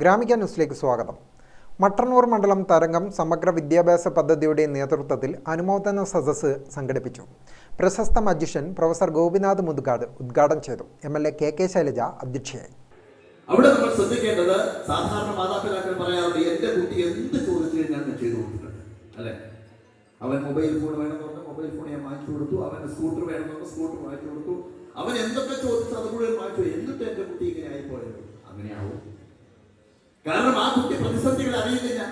ഗ്രാമിക ന്യൂസിലേക്ക് സ്വാഗതം. മട്ടന്നൂർ മണ്ഡലം തരംഗം സമഗ്ര വിദ്യാഭ്യാസ പദ്ധതിയുടെ നേതൃത്വത്തിൽ അനുമോദന സദസ്സ് സംഘടിപ്പിച്ചു. പ്രശസ്ത മജിഷ്യൻ പ്രൊഫസർ ഗോപിനാഥ് മുതുകാട് ഉദ്ഘാടനം ചെയ്തു. M L A K K Shailaja അധ്യക്ഷയായി. അവിടെ നമ്മൾ ശ്രദ്ധിക്കേണ്ടത് സാധാരണ മാതാപിതാക്കൾ പറയാറുണ്ട് എന്റെ കുട്ടി എന്ത് ചോദിച്ചു കഴിഞ്ഞാൽ ഞാൻ ചെയ്തു കൊടുത്തിട്ടുണ്ട്? അല്ലെ? അവൻ മൊബൈൽ ഫോൺ വേണമെന്ന് മൊബൈൽ ഫോൺ ഞാൻ വാങ്ങിച്ചു കൊടുത്തു. അവന് സ്കൂട്ടർ വേണമെന്ന് സ്കൂട്ടർ വാങ്ങിച്ചു കൊടുത്തു. അവൻ എന്തൊക്കെ ചോദിച്ചു അത് മുഴുവൻ വാങ്ങിച്ചു. എന്നിട്ട് എന്റെ കുട്ടി ഇങ്ങനെ ആയിപ്പോയത്. അങ്ങനെയാവും. കാരണം ആ കുട്ടി പ്രതിസന്ധികൾ അറിയുന്നില്ല.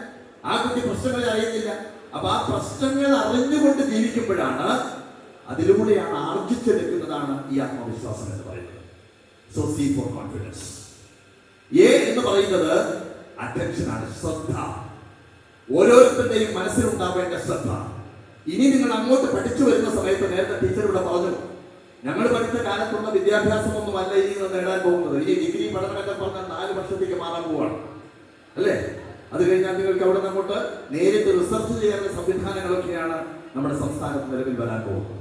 ആ കുട്ടി പ്രശ്നങ്ങളെ അറിയുന്നില്ല. അപ്പൊ ആ പ്രശ്നങ്ങൾ അറിഞ്ഞുകൊണ്ട് ജീവിക്കുമ്പോഴാണ് അതിലൂടെയാണ് ആർജിച്ചെടുക്കുന്നതാണ് ഈ ആത്മവിശ്വാസം എന്ന് പറയുന്നത്. So C for confidence A എന്ന് പറയുന്നത് അറ്റൻഷൻ ആണ് ശ്രദ്ധ. ഓരോരുത്തരുടെയും മനസ്സിലുണ്ടാവേണ്ട ശ്രദ്ധ. ഇനി നിങ്ങൾ അങ്ങോട്ട് പഠിച്ചു വരുന്ന സമയത്ത് നേരത്തെ ടീച്ചർ ഇവിടെ പറഞ്ഞു ഞങ്ങൾ പഠിച്ച കാലത്തുള്ള വിദ്യാഭ്യാസമൊന്നും അല്ല ഇനി നേടാൻ പോകുന്നത്. ഈ ഡിഗ്രി പഠനമൊക്കെ പറഞ്ഞാൽ നാല് വർഷത്തേക്ക് മാറാൻ പോവാണ്. അല്ലേ? അത് കഴിഞ്ഞാൽ നിങ്ങൾക്ക് അവിടെ അങ്ങോട്ട് നേരിട്ട് റിസർച്ച് ചെയ്യാൻ സംവിധാനങ്ങളൊക്കെയാണ് നമ്മുടെ സംസ്ഥാനത്ത് നിലവിൽ വരാൻ പോകുന്നത്.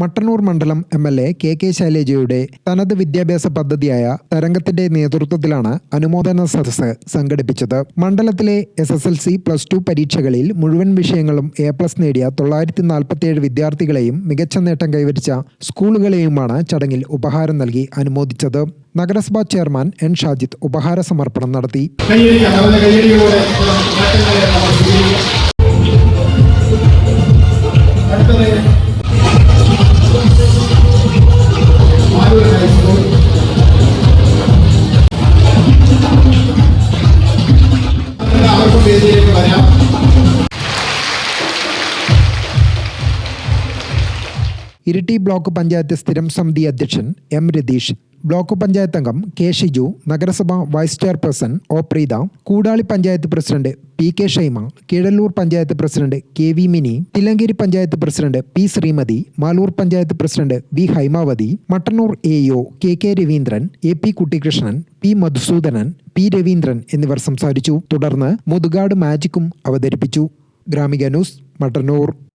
മട്ടന്നൂർ മണ്ഡലം M L A K K ശൈലജയുടെ തനത് വിദ്യാഭ്യാസ പദ്ധതിയായ തരംഗത്തിന്റെ നേതൃത്വത്തിലാണ് അനുമോദന സദസ്സ് സംഘടിപ്പിച്ചത്. മണ്ഡലത്തിലെ S S L C plus two പരീക്ഷകളിൽ മുഴുവൻ വിഷയങ്ങളും എ പ്ലസ് നേടിയ തൊള്ളായിരത്തി നാൽപ്പത്തിയേഴ് വിദ്യാർത്ഥികളെയും മികച്ച നേട്ടം കൈവരിച്ച സ്കൂളുകളെയുമാണ് ചടങ്ങിൽ ഉപഹാരം നൽകി അനുമോദിച്ചത്. നഗരസഭാ ചെയർമാൻ എൻ ഷാജിത്ത് ഉപഹാര സമർപ്പണം നടത്തി. ഇരിട്ടി ബ്ലോക്ക് പഞ്ചായത്ത് സ്ഥിരം സമിതി അധ്യക്ഷൻ എം രതീഷ് ബ്ലോക്ക് പഞ്ചായത്ത് അംഗം കെ ഷിജു നഗരസഭ vice chairperson O Preetha Koodali panchayat president P K Shaima Kizhallur panchayat president K V Mini Thillankeri panchayat president P Sreemathi Maloor panchayat president V Haimavathi Mattannur A O K K Raveendran A P Kuttikrishnan P Madhusoodanan P Raveendran എന്നിവർ സംസാരിച്ചു. തുടർന്ന് മുതുകാട് മാജിക്കും അവതരിപ്പിച്ചു. Gramika news Mattannur.